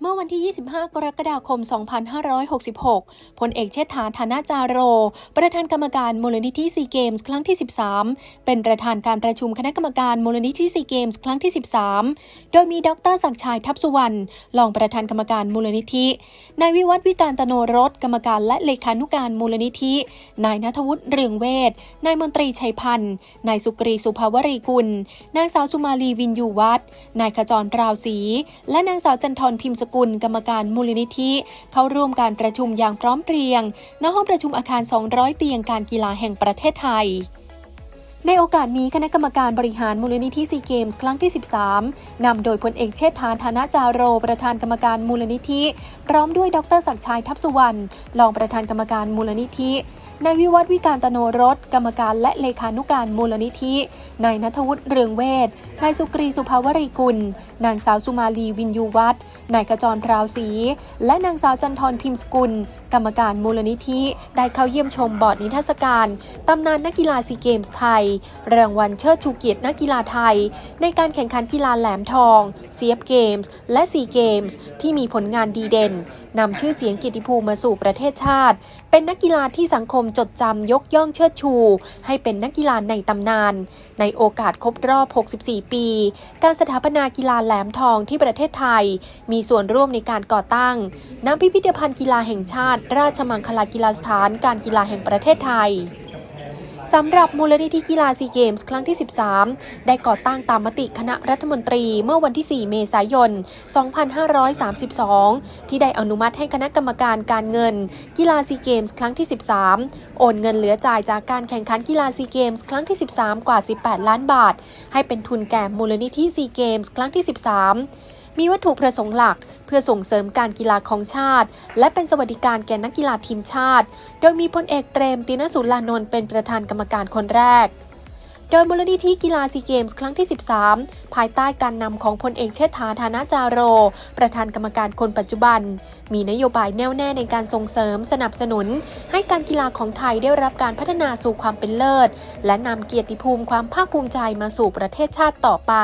เมื่อวันที่ 25 กรกฎาคม 2566 พลเอกเชษฐาฐานะจาโร ประธานกรรมการมูลนิธิซีเกมส์ครั้งที่ 13 เป็นประธานการประชุมคณะกรรมการมูลนิธิซีเกมส์ครั้งที่ 13 โดยมีดรศักชัยทัพสุวรรณ รองประธานกรรมการมูลนิธิ นายวิวัฒน์วิการตโนรส กรรมการและเลขานุการมูลนิธิ นายนัทวุฒิเรืองเวทนายมนตรีชัยพันธ์ นายสุกรีสุภาวรีกุล นางสาวสุมาลีวินยูวัฒนายขจรราวศรี และนางสาวจันทร์พิมพ์สกุล กรรมการมูลนิธิ เข้าร่วมการประชุมอย่างพร้อมเพรียงณห้องประชุมอาคาร 200 เตียงการกีฬาแห่งประเทศไทย ในโอกาสนี้คณะกรรมการบริหารมูลนิธิซีเกมส์ครั้งที่ 13 นำโดยพลเอกเชษฐาธานะจาโร ประธานกรรมการมูลนิธิ พร้อมด้วยดรศักชัยทัพสุวรรณรองประธานกรรมการมูลนิธินายวิวัฒวิการตโนรส กรรมการและเลขานุการมูลนิธินายนัทวุฒิเรืองเวทนายสุกรีสุภาวรีกุล นางสาวสุมาลีวินยูวัฒน์นายขจรพราวศรีและนางสาวจันทร์พิมพ์สกุล กรรมการมูลนิธิ ได้เข้าเยี่ยมชมบอร์ดนิทรรศการตำนานนักกีฬาซีเกมส์ไทยรางวัลเชิดชูเกียรตินักกีฬาไทย ในการแข่งขันกีฬาแหลมทองเซียบเกมส์และซีเกมส์ที่มีผลงานดีเด่นนำชื่อเสียงกียรติภูมิมาสู่ประเทศชาติ เป็นนักกีฬาที่สังคมจดจำยกย่องเชิดชู ให้เป็นนักกีฬาในตำนาน ในโอกาสครบรอบ 64 ปี การสถาปนากีฬาแหลมทองที่ประเทศไทย มีส่วนร่วมในการก่อตั้งณพิพิธภัณฑ์กีฬาแห่งชาติ ราชมังคลากีฬาสถานการกีฬาแห่งประเทศไทย สำหรับมูลนิธิกีฬาซีเกมส์ครั้งที่ 13 ได้ก่อตั้งตามมติคณะรัฐมนตรีเมื่อวันที่ 4 เมษายน 2532 ที่ได้อนุมัติให้คณะกรรมการการเงิน กีฬาซีเกมส์ครั้งที่ 13 โอนเงินเหลือจ่ายจากการแข่งขันกีฬาซีเกมส์ครั้งที่ 13 กว่า 18 ล้านบาท ให้เป็นทุนแก่มูลนิธิซีเกมส์ครั้งที่ 13 มีวัตถุประสงค์หลัก เพื่อส่งเสริมการกีฬาของชาติ และเป็นสวัสดิการแก่นักกีฬาทีมชาติ โดยมีพลเอกเปรมตินสุรานนท์เป็นประธานกรรมการคนแรก โดยมูลนิธิกีฬาซีเกมส์ครั้งที่ 13 ภายใต้การนำของพลเอกเชษฐาธานะจาโร ประธานกรรมการคนปัจจุบัน มีนโยบายแน่วแน่ในการส่งเสริมสนับสนุน ให้การกีฬาของไทยได้รับการพัฒนาสู่ความเป็นเลิศ และนำเกียรติภูมิความภาคภูมิใจมาสู่ประเทศชาติต่อไป